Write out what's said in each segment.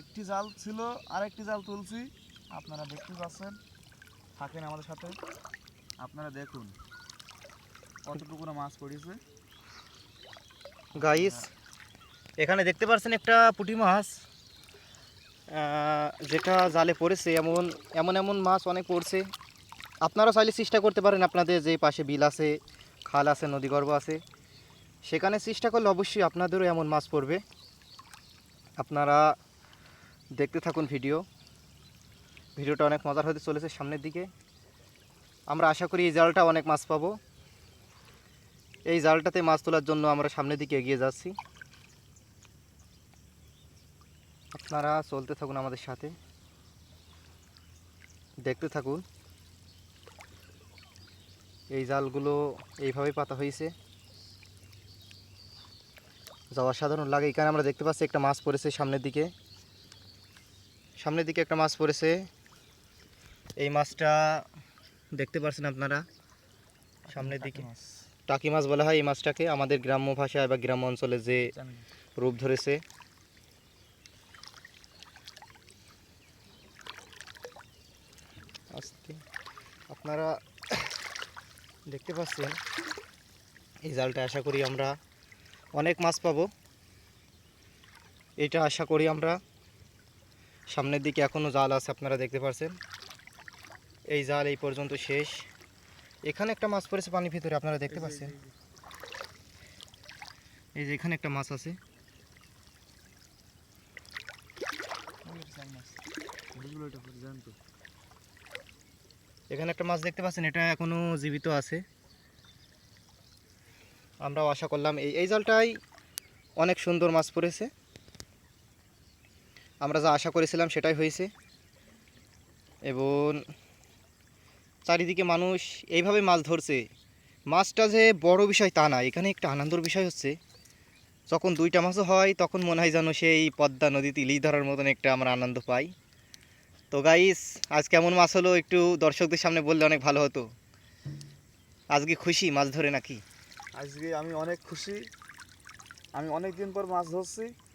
একটি জাল ছিল আর একটি জাল তুলছি। আপনারা দেখতে পাচ্ছেন, থাকেন আমাদের সাথে। আপনারা দেখুন কতটুকু মাছ পড়েছে। গাইস, এখানে দেখতে পাচ্ছেন একটা পুঁটি মাছ যেটা জালে পড়েছে। এমন এমন এমন মাছ অনেক পড়ছে। আপনারা চাইলে চেষ্টা করতে পারেন আপনাদের যে পাশে বিল আছে, খাল আছে নদীগর্ভ আছে, সেখানে চেষ্টা করলে অবশ্যই আপনাদেরও এমন মাছ পড়বে। আপনারা দেখতে থাকুন ভিডিও। ভিডিওটা অনেক মজার হতে চলেছে সামনের দিকে। আমরা আশা করি এই জালটা অনেক মাছ পাবো। এই জালটাতে মাছ তোলার জন্য আমরা সামনের দিকে এগিয়ে যাচ্ছি। আপনারা চলতে থাকুন আমাদের সাথে। দেখতে থাকুন। এই জালগুলো এইভাবেই পাতা হয়েছে। যাওয়া সাধারণ লাগে। এখানে আমরা দেখতে পাচ্ছি একটা মাছ পড়েছে সামনের দিকে। সামনের দিকে একটা মাছ পড়েছে। এই মাছটা দেখতে পাচ্ছেন আপনারা? সামনের দিকে। টাকি মাছ। বলা হয় এই মাছটাকে। আমাদের গ্রাম্য ভাষায় বা গ্রাম্য অঞ্চলে যে রূপ ধরেছে। আপনারা দেখতে পাচ্ছেন এই জালটা আশা করি আমরা অনেক মাছ পাবো। এটা আশা করি আমরা সামনের দিকে এখনও জাল আছে, আপনারা দেখতে পাচ্ছেন এই জাল এই পর্যন্ত শেষ। এখানে একটা মাছ পড়েছে পানির ভিতরে, আপনারা দেখতে পাচ্ছেন? এই যে এখানে একটা মাছ আছে? এখানে একটা মাছ দেখতে পাচ্ছেন, এটা এখনও জীবিত আছে। আমরাও আশা করলাম এই এই জালটাই অনেক সুন্দর মাছ পড়েছে। আমরা যা আশা করেছিলাম সেটাই হয়েছে। এবং চারিদিকে মানুষ এইভাবে মাছ ধরছে। মাছটা যে বড় বিষয় তা না, এখানে একটা আনন্দর বিষয় হচ্ছে, যখন দুইটা মাছও হয়, তখন মনে হয় যেন সেই পদ্মা নদীতে ইলিশ ধরার মতন একটা আমরা আনন্দ পাই। তো গাইস আজ কেমন মাছ হলো একটু দর্শকদের সামনে বললে অনেক ভালো হতো। আজকে খুশি মাছ ধরে নাকি? আজকে আমি অনেক খুশি। আমি অনেক দিন পর মাছ ধরছি।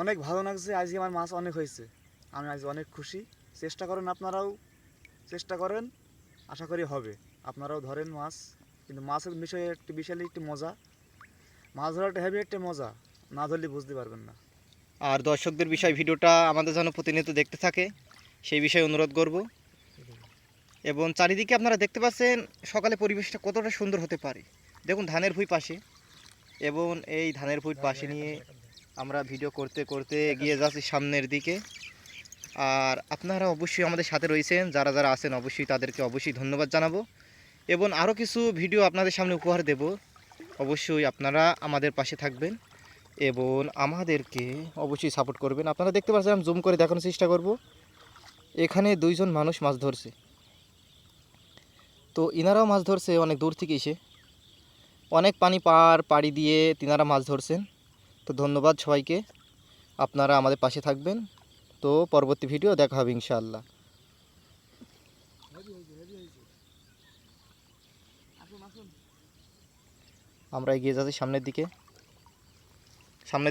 অনেক ভালো লাগছে, আজকে আমার মাছ অনেক হয়েছে। আমি আজ অনেক খুশি। চেষ্টা করেন আপনারাও, চেষ্টা করেন, আশা করি হবে। আপনারাও ধরেন মাছ, কিন্তু মাছের বিষয়ে একটি বিশাল একটি মজা। মাছ ধরা একটা হেভি একটা মজা, না ধরলে বুঝতে পারবেন না। আর দর্শকদের বিষয় ভিডিওটা আমাদের যেন প্রতিনিয়ত দেখতে থাকে, সেই বিষয়ে অনুরোধ করব। এবং চারিদিকে আপনারা দেখতে পাচ্ছেন, সকালে পরিবেশটা কতটা সুন্দর হতে পারে। দেখুন ধানের ভুঁই পাশে। এবং এই ধানের ভুঁই পাশে নিয়ে আমরা ভিডিও করতে করতে এগিয়ে যাচ্ছি সামনের দিকে। আর আপনারা অবশ্যই আমাদের সাথে রয়েছেন, যারা যারা আছেন অবশ্যই তাদেরকে অবশ্যই ধন্যবাদ জানাব। এবং আরও কিছু ভিডিও আপনাদের সামনে উপহার দেব। অবশ্যই আপনারা আমাদের পাশে থাকবেন এবং আমাদেরকে অবশ্যই সাপোর্ট করবেন। আপনারা দেখতে পাচ্ছেন, আমি জুম করে দেখানোর চেষ্টা করব। এখানে দুইজন মানুষ মাছ ধরছে। তো ইনারাও মাছ ধরছে, অনেক দূর থেকে এসে। অনেক পানি পার পাড়ি দিয়ে তিনারা মাছ ধরছেন। তো ধন্যবাদ সবাইকে। আপনারা আমাদের পাশে থাকবেন। তো পরবর্তী ভিডিও দেখা হবে ইনশাআল্লাহ। আমরা এগিয়ে যাচ্ছি সামনের দিকে। সামনে